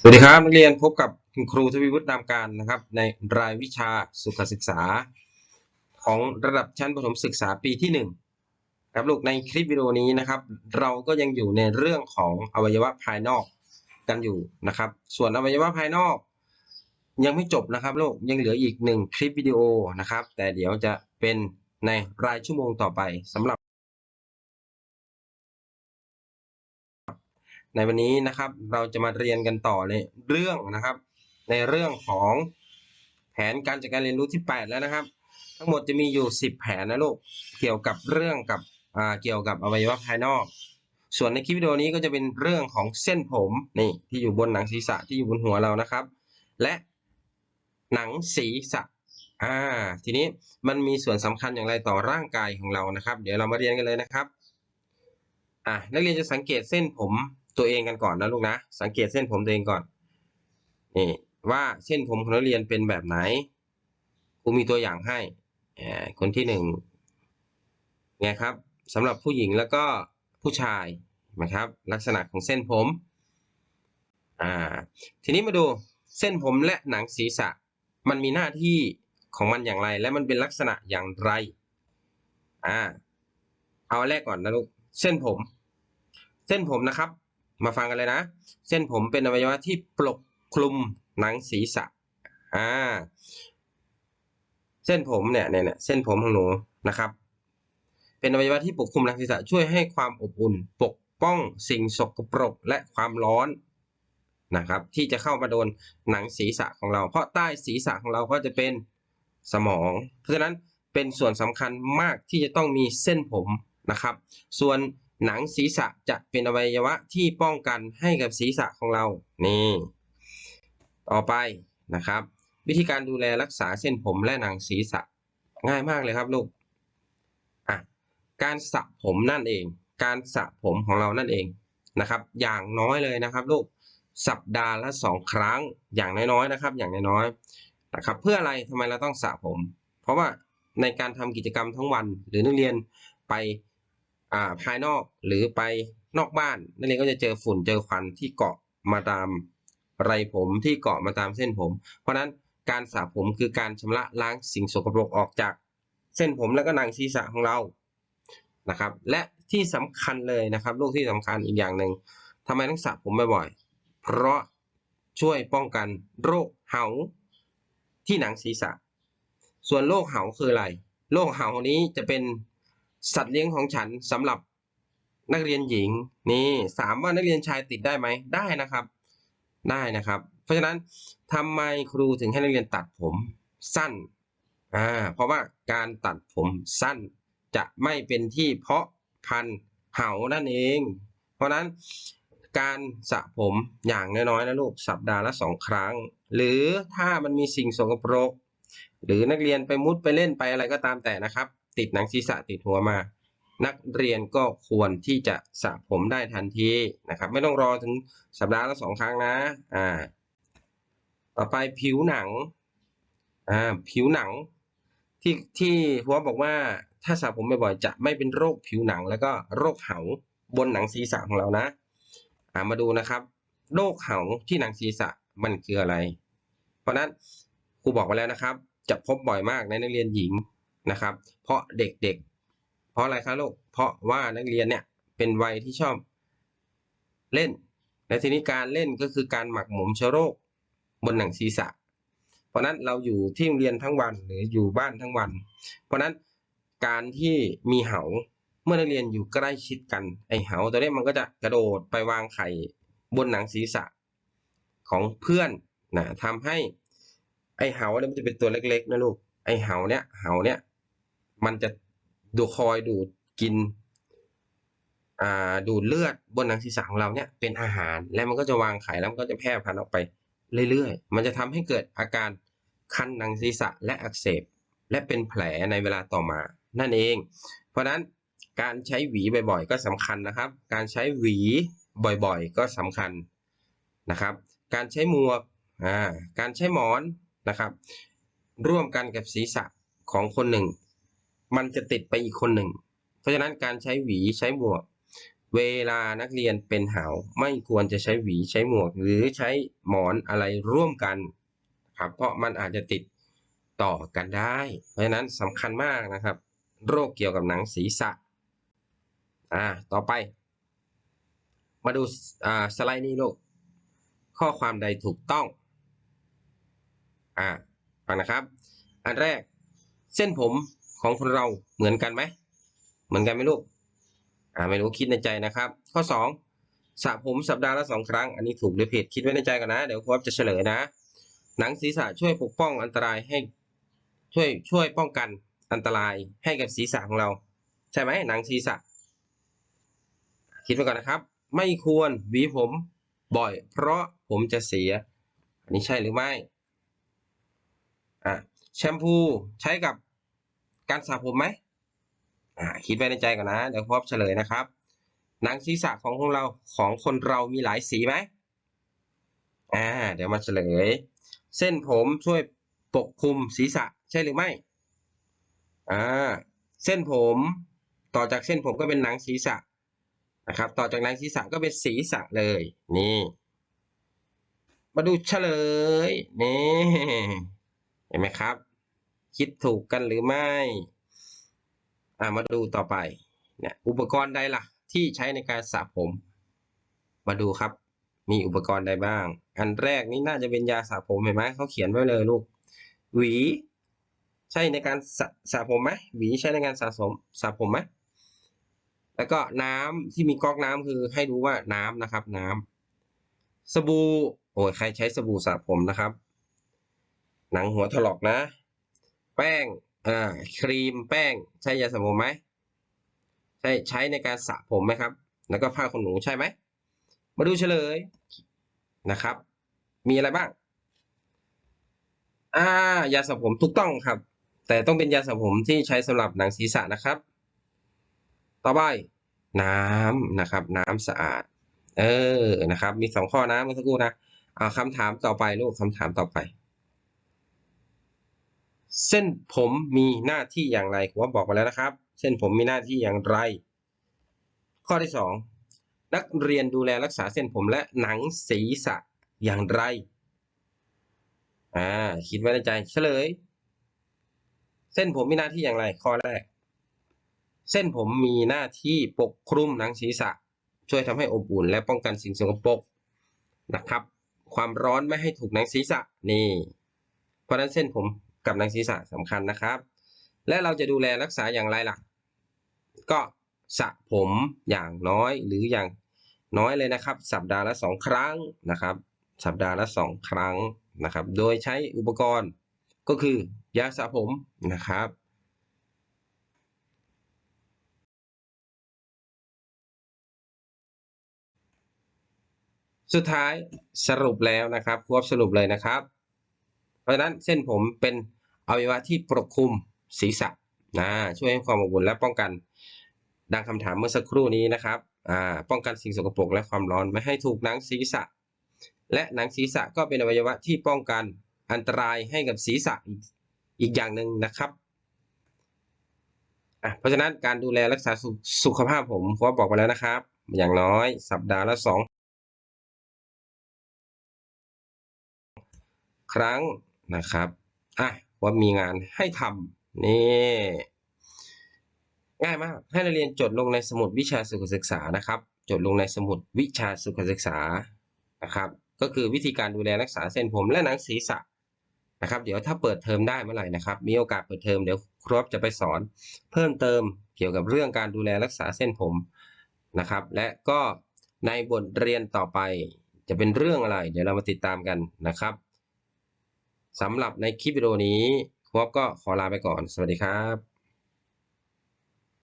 สวัสดีครับนักเรียนพบกับคุณครูทวีวุฒินามการนะครับ ในรายวิชาสุขศึกษา ของระดับชั้นประถมศึกษาปีที่หนึ่งครับลูกในคลิปวิดีโอนี้นะครับ เราก็ยังอยู่ในเรื่องของอวัยวะภายนอกกันอยู่นะครับ ส่วนอวัยวะภายนอก ยังไม่จบนะครับลูกยังเหลืออีกหนึ่งคลิปวิดีโอนะครับ แต่เดี๋ยวจะเป็นในรายชั่วโมงต่อไปสำหรับ ในวันนี้นะครับเราจะมาเรียนกันต่อในเรื่องนะครับ ในเรื่องของแผนการจัดการเรียนรู้ที่ 8 แล้วนะครับ ทั้งหมดจะมีอยู่ 10 แผนนะลูกเกี่ยวกับเรื่องกับอ่าเกี่ยวกับอวัยวะภายนอก ส่วนในคลิปวิดีโอนี้ก็จะเป็นเรื่องของเส้นผมนี่ที่อยู่บนหนังศีรษะที่อยู่บนหัวเรานะครับ และหนังศีรษะอ่าทีนี้มันมีส่วนสำคัญอย่างไรต่อร่างกายของเรานะครับ เดี๋ยวเรามาเรียนกันเลยนะครับอะนักเรียนจะสังเกตเส้นผม ตัวเองกันก่อนนะลูกนะ สังเกตเส้นผมตัวเองก่อนนี่ว่าเส้นผมของนักเรียนเป็นแบบไหนครูมีตัวอย่างให้คนที่หนึ่งไงครับสำหรับผู้หญิงแล้วก็ผู้ชายนะครับ ลักษณะของเส้นผมอ่าทีนี้มาดูเส้นผมและหนังศีรษะ มันมีหน้าที่ของมันอย่างไร และมันเป็นลักษณะอย่างไรอ่าเอาแรกก่อนนะลูกเส้นผม เส้นผมนะครับ มาฟังกันเลยนะ เส้นผมเป็นอวัยวะที่ปกคลุมหนังศีรษะอ่าเส้นผมเนี่ยเนี่ยเนี่ยเส้นผมของหนูนะครับ เป็นอวัยวะที่ปกคลุมหนังศีรษะช่วยให้ความอบอุ่นปกป้องสิ่งสกปรกและความร้อนนะครับ ที่จะเข้ามาโดนหนังศีรษะของเรา เพราะใต้ศีรษะของเราก็จะเป็นสมอง เพราะฉะนั้นเป็นส่วนสำคัญมากที่จะต้องมีเส้นผมนะครับ ส่วน หนังศีรษะจะเป็นอวัยวะที่ป้องกันให้กับศีรษะของเรา นี่ ต่อไปนะครับ วิธีการดูแลรักษาเส้นผมและหนังศีรษะง่ายมากเลยครับลูกอะการสระผมนั่นเอง การสระผมของเรานั่นเองนะครับ อย่างน้อยเลยนะครับ ลูกสัปดาห์ละสองครั้งอย่างน้อยๆนะครับ อย่างน้อยๆนะครับ เพื่ออะไรทำไมเราต้องสระผม เพราะว่าในการทำกิจกรรมทั้งวันหรือนักเรียนไป ภายนอกหรือไปนอกบ้านนักเรียนก็จะเจอฝุ่นเจอควันที่เกาะมาตามไรผมที่เกาะมาตามเส้นผม เพราะฉะนั้นการสระผมคือการชำระล้างสิ่งสกปรกออกจากเส้นผมและก็หนังศีรษะของเรานะครับ และที่สำคัญเลยนะครับลูกที่สำคัญอีกอย่างหนึ่งทำไมต้องสระผมบ่อยๆเพราะช่วยป้องกันโรคเหาที่หนังศีรษะ ส่วนโรคเหาคืออะไรโรคเหานี้จะเป็น สัตว์เลี้ยงของฉันสำหรับนักเรียนหญิงนี่ถามว่านักเรียนชายติดได้ไหมได้นะครับ ได้นะครับ เพราะฉะนั้นทำไมครูถึงให้นักเรียนตัดผมสั้นอ่าเพราะว่าการตัดผมสั้นจะไม่เป็นที่เพาะพันธุ์เหานั่นเอง เพราะฉะนั้นการสระผมอย่างน้อยๆนะลูกสัปดาห์ละสองครั้ง หรือถ้ามันมีสิ่งสกปรก หรือนักเรียนไปมุดไปเล่นไปอะไรก็ตามแต่นะครับ ติดหนังศีรษะติดหัวมา นักเรียนก็ควรที่จะสระผมได้ทันทีนะครับ ไม่ต้องรอถึงสัปดาห์ละสองครั้งนะอ่าต่อไปผิวหนังอ่าผิวหนังที่ที่หัวบอกว่าถ้าสระผมบ่อยๆจะไม่เป็นโรคผิวหนัง แล้วก็โรคเหาบนหนังศีรษะของเรานะอ่ามาดูนะครับ โรคเหาที่หนังศีรษะมันคืออะไร เพราะฉะนั้นครูบอกไว้แล้วนะครับ จะพบบ่อยมากในนักเรียนหญิง นะครับ เพราะเด็กๆ เพราะอะไรครับลูก เพราะว่านักเรียนเนี่ยเป็นวัยที่ชอบเล่น และทีนี้การเล่นก็คือการหมักหมมเชื้อโรคบนหนังศีรษะ เพราะนั้นเราอยู่ที่โรงเรียนทั้งวันหรืออยู่บ้านทั้งวัน เพราะนั้นการที่มีเหาเมื่อนักเรียนอยู่ใกล้ชิดกันไอเหาตัวนี้มันก็จะกระโดดไปวางไข่บนหนังศีรษะของเพื่อนนะทำให้ไอเหาเนี่ยมันจะเป็นตัวเล็กๆนะลูกไอเหาเนี่ยเหาเนี่ย มันจะดูคอยดูดกินอ่าดูดเลือดบนหนังศีรษะของเราเนี่ยเป็นอาหาร แล้วมันก็จะวางไข่แล้วมันก็จะแพร่พันธุ์ออกไปเรื่อยๆ มันจะทำให้เกิดอาการคันหนังศีรษะและอักเสบ และเป็นแผลในเวลาต่อมา นั่นเอง เพราะฉะนั้นการใช้หวีบ่อยๆ ก็สำคัญนะครับ การใช้หวีบ่อยๆ ก็สำคัญนะครับ การใช้หมวกอ่าการใช้หมอนนะครับ ร่วมกันกับศีรษะของคนหนึ่ง มันจะติดไปอีกคนหนึ่ง เพราะฉะนั้นการใช้หวีใช้หมวก เวลานักเรียนเป็นหาวไม่ควรจะใช้หวีใช้หมวก หรือใช้หมอนอะไรร่วมกันครับเพราะมันอาจจะติดต่อกันได้ เพราะฉะนั้นสำคัญมากนะครับ โรคเกี่ยวกับหนังศีรษะอ่าต่อไป มาดูอ่าสไลด์นี้ลูกข้อความใดถูกต้องอ่าฟังนะครับ อันแรกเส้นผม ของคนเราเหมือนกันไหม เหมือนกันไหมลูก อ่าไม่รู้คิดในใจนะครับ ข้อสองสระผมสัปดาห์ละสองครั้ง อันนี้ถูกหรือผิดคิดไว้ในใจกันนะ เดี๋ยวครูจะเฉลยนะ หนังศีรษะช่วยปกป้องอันตรายให้ช่วยช่วยป้องกันอันตรายให้กับศีรษะของเรา ใช่ไหมหนังศีรษะ คิดไว้ก่อนนะครับ ไม่ควรหวีผมบ่อย เพราะผมจะเสีย อันนี้ใช่หรือไม่อะแชมพูใช้กับ การสระผมไหมอ่าคิดไว้ในใจก่อนนะ เดี๋ยวพบเฉลยนะครับ หนังศีรษะของของเราของคนเรามีหลายสีไหมอ่า เดี๋ยวมาเฉลย เส้นผมช่วยปกคลุมศีรษะใช่หรือไม่ อ่า เส้นผมต่อจากเส้นผมก็เป็นหนังศีรษะนะครับ ต่อจากหนังศีรษะก็เป็นศีรษะเลย นี่ มาดูเฉลย นี่ เห็นไหมครับ คิดถูกกันหรือไม่อ่ามาดูต่อไปเนี่ยอุปกรณ์ใดล่ะ ที่ใช้ในการสระผม มาดูครับ มีอุปกรณ์ใดบ้าง อันแรกนี่น่าจะเป็นยาสระผมเห็นไหมเขาเขียนไว้เลยลูก หวี ใช่ในการสระสระผมไหมหวีใช้ในการสระผมสระผมไหมแล้วก็น้ำที่มีก๊อกน้ำคือให้รู้ว่าน้ำนะครับ น้ำสบู่โอ้ยใครใช้สบู่สระผมนะครับ หนังหัวถลอกนะ แป้งอ่าครีมแป้งใช่ยาสระผมไหมใช่ใช้ในการสระผมไหมครับ แล้วก็ผ้าขนหนูใช่ไหม มาดูเฉลยนะครับ มีอะไรบ้างอ่ายาสระผมถูกต้องครับ แต่ต้องเป็นยาสระผมที่ใช้สำหรับหนังศีรษะนะครับ ต่อไปน้ำนะครับ น้ำสะอาด เออนะครับ มีสองข้อนะเมื่อสักครู่นะอ่าคำถามต่อไปลูกคำถามต่อไป เส้นผมมีหน้าที่อย่างไรผมบอกไปแล้วนะครับ เส้นผมมีหน้าที่อย่างไร ข้อที่สองนักเรียนดูแลรักษาเส้นผมและหนังศีรษะอย่างไรอ่าคิดไว้ในใจเฉลย เส้นผมมีหน้าที่อย่างไร ข้อแรก เส้นผมมีหน้าที่ปกคลุมหนังศีรษะ ช่วยทำให้อบอุ่นและป้องกันสิ่งสกปรกนะครับ ความร้อนไม่ให้ถูกหนังศีรษะนี่ เพราะฉะนั้นเส้นผม กับหนังศีรษะสำคัญนะครับ และเราจะดูแลรักษาอย่างไรล่ะ ก็สระผมอย่างน้อยหรืออย่างน้อยเลยนะครับ สัปดาห์ละสองครั้งนะครับ สัปดาห์ละสองครั้งนะครับ โดยใช้อุปกรณ์ก็คือยาสระผมนะครับสุดท้ายสรุปแล้วนะครับควบสรุปเลยนะครับ เพราะฉะนั้นเส้นผมเป็น อวัยวะที่ปกคลุมศีรษะนะช่วยให้ความอบอุ่นและป้องกัน ดังคำถามเมื่อสักครู่นี้นะครับอ่าป้องกันสิ่งสกปรกและความร้อนไม่ให้ถูกหนังศีรษะ และหนังศีรษะก็เป็นอวัยวะที่ป้องกันอันตรายให้กับศีรษะอีกอย่างหนึ่งนะครับอะเพราะฉะนั้นการดูแลรักษาสุขภาพผมผมบอกไปแล้วนะครับ อย่างน้อยสัปดาห์ละสองครั้งนะครับอะ ว่ามีงานให้ทำนี่ง่ายมากให้นักเรียนจดลงในสมุดวิชาสุขศึกษานะครับ จดลงในสมุดวิชาสุขศึกษานะครับ ก็คือวิธีการดูแลรักษาเส้นผมและหนังศีรษะนะครับ เดี๋ยวถ้าเปิดเทอมได้เมื่อไหร่นะครับ มีโอกาสเปิดเทอมเดี๋ยวครบจะไปสอน เพิ่มเติมเกี่ยวกับเรื่องการดูแลรักษาเส้นผมนะครับ และก็ในบทเรียนต่อไปจะเป็นเรื่องอะไร เดี๋ยวเรามาติดตามกันนะครับ สำหรับในคลิปวิดีโอนี้ครบก็ขอลาไปก่อน สวัสดีครับ